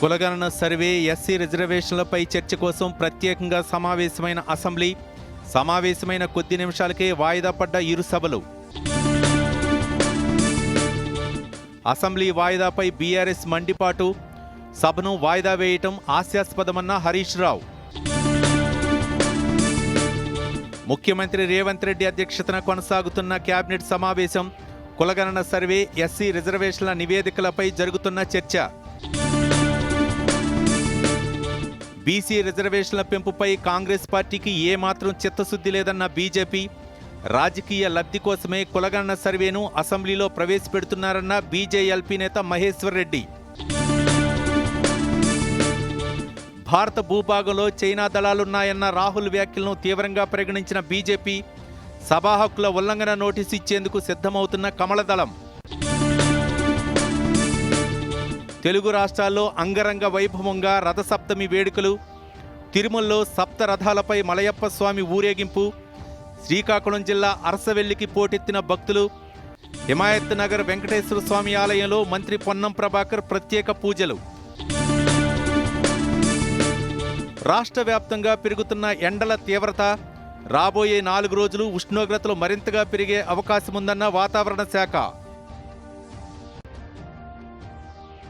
కులగణన survey SC రిజర్వేషన్లపై చర్చ కోసం ప్రత్యేకంగా సమావేశమైన అసెంబ్లీ సమావేశమైన కొద్ది నిమిషాలకే వాయిదా పడ్డ ఇరు సభలు. అసెంబ్లీ వాయిదాపై బీఆర్ఎస్ మండిపాటు. సభను వాయిదా వేయటం హాస్యాస్పదమన్న హరీష్ రావు. ముఖ్యమంత్రి రేవంత్ రెడ్డి అధ్యక్షతన కొనసాగుతున్న కేబినెట్ సమావేశం కులగణన సర్వే ఎస్సీ రిజర్వేషన్ల నివేదికలపై జరుగుతున్న చర్చ. బీసీ రిజర్వేషన్ల పెంపుపై కాంగ్రెస్ పార్టీకి ఏమాత్రం చిత్తశుద్ధి లేదన్న బీజేపీ రాజకీయ లబ్ధి కోసమే కులగణన సర్వేను అసెంబ్లీలో ప్రవేశపెడుతున్నారన్న బీజేఎల్పీ నేత మహేశ్వర్ రెడ్డి. భారత భూభాగంలో చైనా దళాలున్నాయన్న రాహుల్ వ్యాఖ్యలను తీవ్రంగా పరిగణించిన బీజేపీ సభా హక్కుల ఉల్లంఘన నోటీసు ఇచ్చేందుకు సిద్ధమవుతున్న కమలదళం తెలుగు రాష్ట్రాల్లో అంగరంగ వైభవంగా రథసప్తమి వేడుకలు తిరుమలలో సప్త రథాలపై మలయప్ప స్వామి ఊరేగింపు శ్రీకాకుళం జిల్లా అరసవెల్లికి పోటెత్తిన భక్తులు హిమాయత్ నగర్ వెంకటేశ్వర స్వామి ఆలయంలో మంత్రి పొన్నం ప్రభాకర్ ప్రత్యేక పూజలు. రాష్ట్ర వ్యాప్తంగా పెరుగుతున్న ఎండల తీవ్రత రాబోయే నాలుగు రోజులు ఉష్ణోగ్రతలు మరింతగా పెరిగే అవకాశముందన్న వాతావరణ శాఖ.